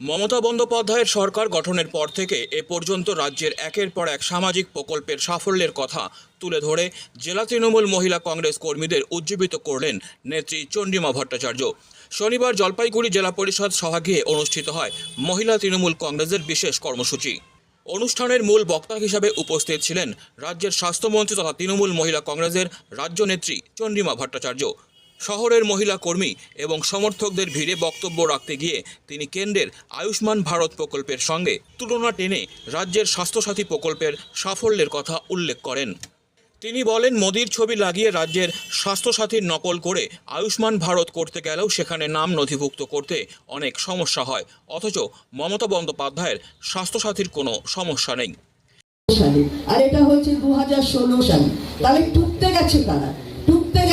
মমতা বন্দ্যোপাধ্যায়ের সরকার গঠনের পর থেকে এ পর্যন্ত রাজ্যের একের পর এক সামাজিক প্রকল্পের সাফল্যের কথা তুলে ধরে জেলা তৃণমূল মহিলা কংগ্রেস কর্মীদের উজ্জীবিত করলেন নেত্রী চন্ডিমা ভট্টাচার্য। শনিবার জলপাইগুড়ি জেলা পরিষদ সভাগৃহে অনুষ্ঠিত হয় মহিলা তৃণমূল কংগ্রেসের বিশেষ কর্মসূচি। অনুষ্ঠানের মূল বক্তা হিসাবে উপস্থিত ছিলেন রাজ্যের স্বাস্থ্যমন্ত্রী তথা তৃণমূল মহিলা কংগ্রেসের রাজ্য নেত্রী চন্ডিমা ভট্টাচার্য। শহরের মহিলা কর্মী এবং সমর্থকদের ভিড়ে বক্তব্য রাখতে গিয়ে তিনি কেন্দ্রের আয়ুষ্মান ভারত প্রকল্পের সঙ্গে তুলনা টেনে রাজ্যের স্বাস্থ্যসাথী প্রকল্পের সাফল্যের কথা উল্লেখ করেন। তিনি বলেন, মোদির ছবি লাগিয়ে রাজ্যের স্বাস্থ্যসাথীর নকল করে আয়ুষ্মান ভারত করতে গেলেও সেখানে নাম নথিভুক্ত করতে অনেক সমস্যা হয়। অথচ মমতা বন্দ্যোপাধ্যায়ের স্বাস্থ্যসাথীর কোনো সমস্যা নেই। আর এটা হয়েছে দু হাজার ষোলো সালে। তাহলে টুকতে গেছে কারা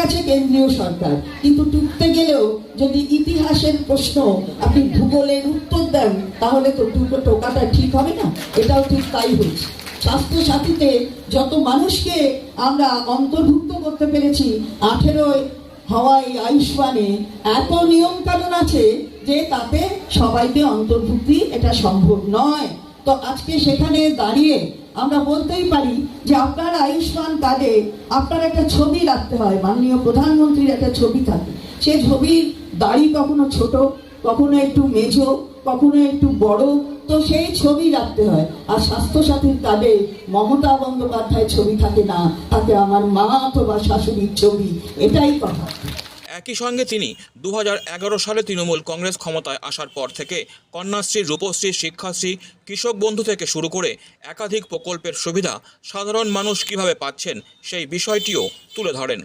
গেছে কেন্দ্রীয় সরকার, কিন্তু টুকতে গেলেও যদি ইতিহাসের প্রশ্ন আপনি ভূগোলের উত্তর দেন, তাহলে তো টুকো টোকাটা ঠিক হবে না। এটাও ঠিক তাই হয়েছে। স্বাস্থ্য সাথীতে যত মানুষকে আমরা অন্তর্ভুক্ত করতে পেরেছি, আঠেরোয় হওয়াই আয়ুষ্মানে এত নিয়ম কানুন আছে যে তাতে সবাইকে অন্তর্ভুক্তি এটা সম্ভব নয়। তো আজকে সেখানে দাঁড়িয়ে আমরা বলতেই পারি যে আপনার আয়ুষ্মান কার্ডে আপনার একটা ছবি রাখতে হয়, মাননীয় প্রধানমন্ত্রীর একটা ছবি থাকে। সে ছবির দাড়ি কখনো ছোট, কখনো একটু মেজো, কখনো একটু বড়, তো সেই ছবি রাখতে হয়। আর স্বাস্থ্যসাথীর কার্ডে মমতা বন্দ্যোপাধ্যায় ছবি থাকে না তাতে আমার মা অথবা শাশুড়ির ছবি, এটাই কথা। একই সঙ্গে তিনি দু হাজার এগারো সালে তৃণমূল কংগ্রেস ক্ষমতায় আসার পর থেকে কন্যাশ্রী, রূপশ্রী, শিক্ষাশ্রী, কৃষক বন্ধু থেকে শুরু করে একাধিক প্রকল্পের সুবিধা সাধারণ মানুষ কীভাবে পাচ্ছেন সেই বিষয়টিও তুলে ধরেন।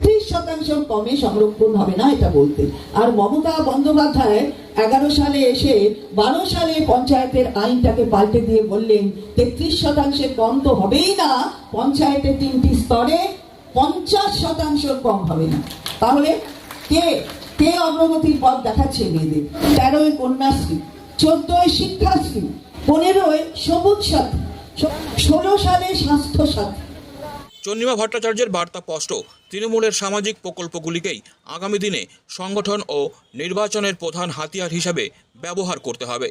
ত্রিশ শতাংশ কমে সংরক্ষণ হবে না এটা বলতে। আর মমতা বন্দ্যোপাধ্যায় এগারো সালে এসে বারো সালে পঞ্চায়েতের আইনটাকে পাল্টে দিয়ে বললেন, তেত্রিশ শতাংশের কম তো হবেই না, পঞ্চায়েতের তিনটি স্তরে পঞ্চাশ শতাংশ কম হবে না। তাহলে কে কে অগ্রগতির পথ দেখাচ্ছে মেয়েদের? তেরোয় কন্যাশ্রী, চোদ্দই শিক্ষাশ্রী পনেরোয় সবুজ সাথী, ষোলো সালে স্বাস্থ্য সাথী। চন্দ্রিমা ভট্টাচার্যের বার্তা স্পষ্ট। তৃণমূলের সামাজিক প্রকল্পগুলিকেই আগামী দিনে সংগঠন ও নির্বাচনের প্রধান হাতিয়ার হিসাবে ব্যবহার করতে হবে।